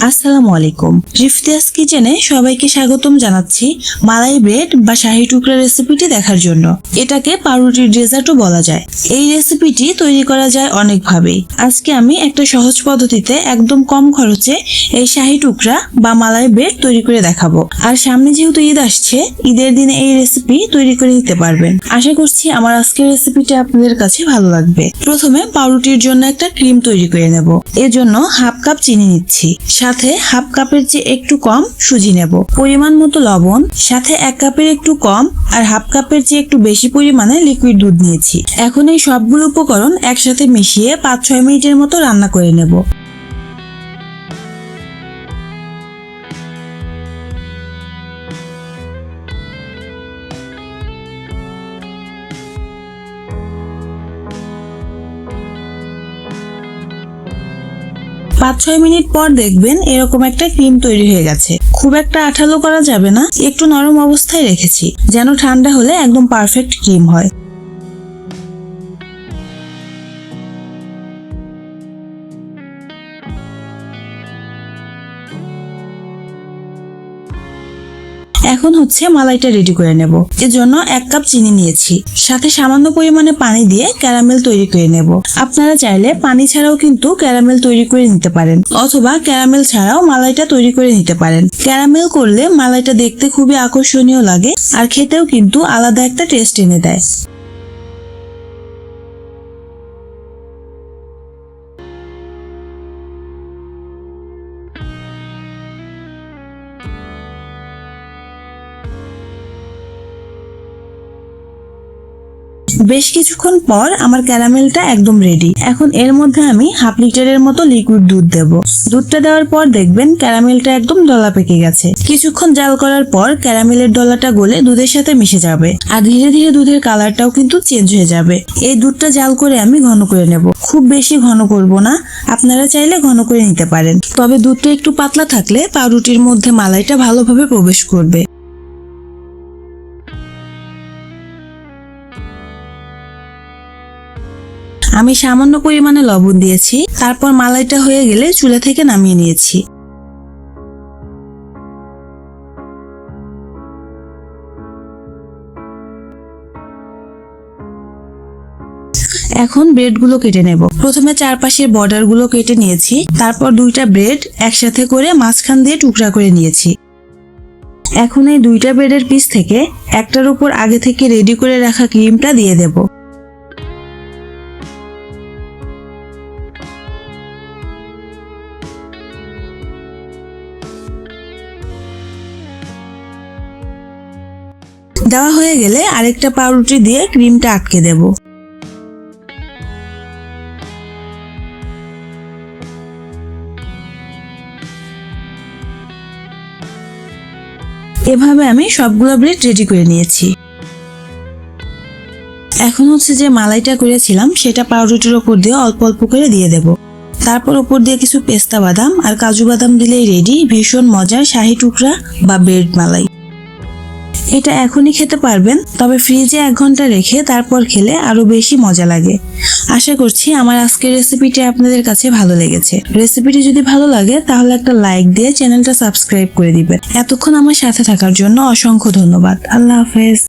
আসসালামু আলাইকুম। রিফতিয়াস কিচেনে সবাইকে স্বাগতম জানাচ্ছি মালাই ব্রেড বা শাহী টুকরা রেসিপিটি দেখার জন্য। এটাকে পাউরুটির ডেজার্টও বলা যায়। এই রেসিপিটি তৈরি করা যায় অনেকভাবেই। আজকে আমি একটা সহজ পদ্ধতিতে একদম কম খরচে এই শাহী টুকরা বা মালাই ব্রেড তৈরি করে দেখাবো। আর সামনে যেহেতু ঈদ আসছে, ঈদের দিনে এই রেসিপি তৈরি করে নিতে পারবেন। আশা করছি আমার আজকের রেসিপিটা আপনাদের কাছে ভালো লাগবে। প্রথমে পাউরুটির জন্য একটা ক্রিম তৈরি করে নেব। এজন্য হাফ কাপ চিনি নিচ্ছি। সাথে হাফ কাপের চেয়ে একটু কম সুজি নেব। পরিমাণ মতো লবণ, সাথে এক কাপের একটু কম আর হাফ কাপের চেয়ে একটু বেশি পরিমাণে লিকুইড দুধ নিয়েছি। এখন এই সবগুলো উপকরণ একসাথে মিশিয়ে পাঁচ ছয় মিনিটের মতো রান্না করে নেব। পাঁচ ছয় মিনিট পর দেখবেন এরকম একটা ক্রিম তৈরি হয়ে গেছে। খুব একটা আঠালো করা যাবে না, একটু নরম অবস্থায় রেখেছি, যেন ঠান্ডা হলে একদম পারফেক্ট ক্রিম হয়। এখন হচ্ছে মালাইটা রেডি করে নেব। এজন্য এক কাপ চিনি নিয়েছি। সাথে সামান্য পরিমাণে পানি দিয়ে ক্যারামেল তৈরি করে নেব। আপনারা চাইলে পানি ছাড়াও কিন্তু ক্যারামেল তৈরি করে নিতে পারেন। অথবা ক্যারামেল ছাড়াও মালাইটা তৈরি করে নিতে পারেন। ক্যারামেল করলে মালাইটা দেখতে খুবই আকর্ষণীয় লাগে আর খেতেও কিন্তু আলাদা একটা টেস্ট এনে দেয়। বেশ কিছুক্ষণ পর আমার ক্যারামেলটা একদম রেডি এখন এর মধ্যে আমি হাফ লিটারের মতো লিকুইড দুধ দেব। দুধটা দেওয়ার পর দেখবেন ক্যারামেলটা একদম দলা পেকে গেছে। কিছুক্ষণ জাল করার পর ক্যারামেলের ডলাটা গলে দুধের সাথে মিশে যাবে। আর ধীরে ধীরে দুধের কালারটাও কিন্তু চেঞ্জ হয়ে যাবে। এই দুধটা জাল করে আমি ঘন করে নেব। খুব বেশি ঘন করব না। আপনারা চাইলে ঘন করে নিতে পারেন। তবে দুধটা একটু পাতলা থাকলে পাউরুটির মধ্যে মালাইটা ভালোভাবে প্রবেশ করবে। আমি সামান্য পরিমাণে লবণ দিয়েছি, তারপর মালাইটা হয়ে গেলে চুলা থেকে নামিয়ে নিয়েছি। এখন ব্রেডগুলো কেটে নেব। প্রথমে চারপাশের বর্ডারগুলো কেটে নিয়েছি, তারপর দুইটা ব্রেড একসাথে করে মাঝখান দিয়ে টুকরা করে নিয়েছি। এখন এই দুইটা ব্রেডের পিস থেকে একটার উপর আগে থেকে রেডি করে রাখা ক্রিমটা দিয়ে দেবো। দেওয়া হয়ে গেলে আরেকটা পাউরুটি দিয়ে ক্রিমটা আটকে দেব। এভাবে আমি সবগুলো ব্রেড রেডি করে নিয়েছি। এখন হচ্ছে যে মালাইটা করেছিলাম, সেটা পাউরুটির ওপর দিয়ে অল্প অল্প করে দিয়ে দেব। তারপর ওপর দিয়ে কিছু পেস্তা বাদাম আর কাজু বাদাম দিলেই রেডি ভীষণ মজার শাহি টুকরা বা ব্রেড মালাই। এটা এখনই খেতে পারবেন, তবে ফ্রিজে এক ঘণ্টা রেখে তারপর খেলে আরও বেশি মজা লাগে। আশা করছি আমার আজকের রেসিপিটি আপনাদের কাছে ভালো লেগেছে। রেসিপিটি যদি ভালো লাগে, তাহলে একটা লাইক দিয়ে চ্যানেলটা সাবস্ক্রাইব করে দিবেন। এতক্ষণ আমার সাথে থাকার জন্য অসংখ্য ধন্যবাদ। আল্লাহ হাফেজ।